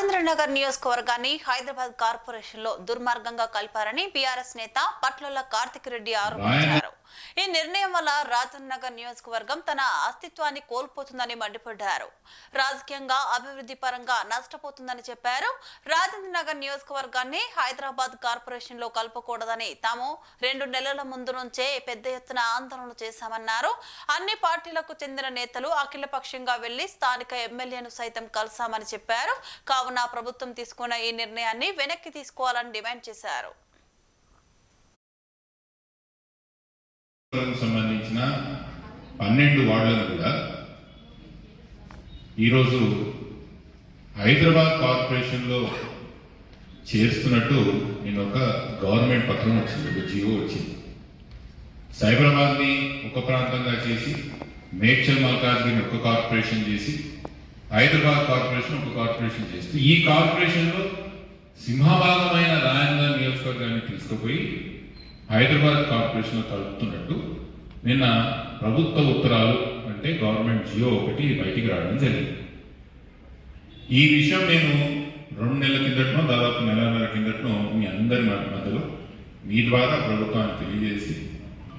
రాజేంద్రనగర్ నియోజకవర్గాన్ని హైదరాబాద్ కార్పొరేషన్లో దుర్మార్గంగా కలిపారని బీఆర్ఎస్ నేత పట్ల కార్తిక్ రెడ్డి ఆరోపించారు. ఈ నిర్ణయం వల్ల రాజేంద్రనగర్ నియోజకవర్గం తన అస్తిత్వాన్ని కోల్పోతుందని మండిపడ్డారు. రాజకీయంగా అభివృద్ధి పరంగా నష్టపోతుందని చెప్పారు. రాజేంద్రనగర్ నియోజకవర్గాన్ని హైదరాబాద్ కార్పొరేషన్లో కలపకూడదని తాము రెండు నెలల ముందు నుంచే పెద్ద ఎత్తున ఆందోళన చేశామన్నారు. అన్ని పార్టీలకు చెందిన నేతలు అఖిలపక్షంగా వెళ్ళి స్థానిక ఎమ్మెల్యేను సైతం కలిశామని చెప్పారు. కావున ప్రభుత్వం తీసుకున్న ఈ నిర్ణయాన్ని వెనక్కి తీసుకోవాలని డిమాండ్ చేశారు. సంబంధించిన పన్నెండు వార్డులను కూడా ఈరోజు హైదరాబాద్ కార్పొరేషన్లో చేస్తున్నట్టు నేను ఒక గవర్నమెంట్ పత్రం వచ్చింది ఒక జియో వచ్చింది. సైబరాబాద్ని ఒక ప్రాంతంగా చేసి మేడ్చల్ మల్కాజ్గిరిని ఒక కార్పొరేషన్ చేసి హైదరాబాద్ కార్పొరేషన్ ఒక కార్పొరేషన్ చేస్తూ ఈ కార్పొరేషన్లో సింహభాగమైన రాయంగా నియోజకవర్గాన్ని తీసుకుపోయి హైదరాబాద్ కార్పొరేషన్లో కలుపుతున్నట్టు నిన్న ప్రభుత్వ ఉత్తరాలు అంటే గవర్నమెంట్ జియో ఒకటి బయటికి రావడం జరిగింది. ఈ విషయం నేను రెండు నెలల కిందటనో దాదాపు నెలన్నర కిందటనో మీ అందరి మధ్యలో మీ ద్వారా ప్రభుత్వానికి తెలియజేసి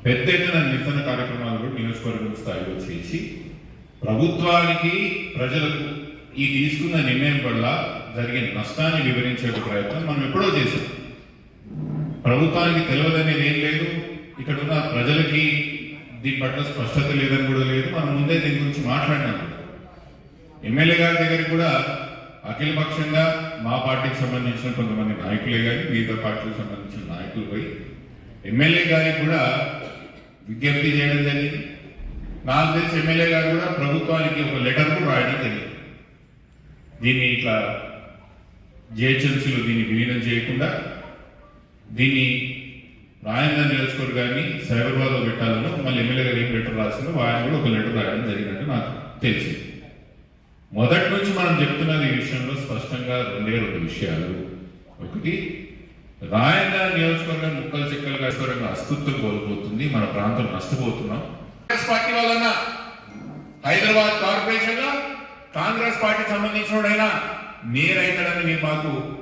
పెద్ద ఎత్తున నిరసన కార్యక్రమాలు కూడా నియోజకవర్గం స్థాయిలో చేసి ప్రభుత్వానికి ప్రజలకు ఈ తీసుకున్న నిర్ణయం వల్ల జరిగిన నష్టాన్ని వివరించే ఒక ప్రయత్నం మనం ఎప్పుడో చేసాం ప్రభుత్వానికి తెలియదనేది ఏం లేదు. ఇక్కడ ఉన్న ప్రజలకి దీని పట్ల స్పష్టత లేదని కూడా లేదు. మనం ముందే దీని గురించి మాట్లాడినాం. ఎమ్మెల్యే గారి దగ్గర కూడా అఖిలపక్షంగా మా పార్టీకి సంబంధించిన కొంతమంది నాయకులే కానీ మిగతా పార్టీకి సంబంధించిన నాయకులు పోయి ఎమ్మెల్యే గారికి కూడా విజ్ఞప్తి చేయడం జరిగింది. నాకు తెలిసి ఎమ్మెల్యే గారు కూడా ప్రభుత్వానికి ఒక లెటర్ కూడా రాయడం జరిగింది. దీన్ని ఇట్లా జిహెచ్ఎంసీలో దీన్ని విలీనం చేయకుండా దీన్ని రాయంద్ర నియోజకవర్గాన్ని సైబరాబాద్లో పెట్టాలని మళ్ళీ ఎమ్మెల్యే గారు ఏం లెటర్ రాసిందో ఆయన కూడా ఒక లెటర్ రాయడం జరిగినట్టు నాకు తెలిసింది. మొదటి నుంచి మనం చెప్తున్నది ఈ విషయంలో స్పష్టంగా రెండే రెండు విషయాలు. ఒకటి రాయంద్ర నియోజకవర్గం ముక్కలు చెక్కలుగా నియోజకవర్గం అస్తిత్వం కోల్పోతుంది మన ప్రాంతం నష్టపోతున్నాం. కాంగ్రెస్ పార్టీ వలన హైదరాబాద్ కార్పొరేషన్లో కాంగ్రెస్ పార్టీ సంబంధించిన నేరైతాడని మీరు మాకు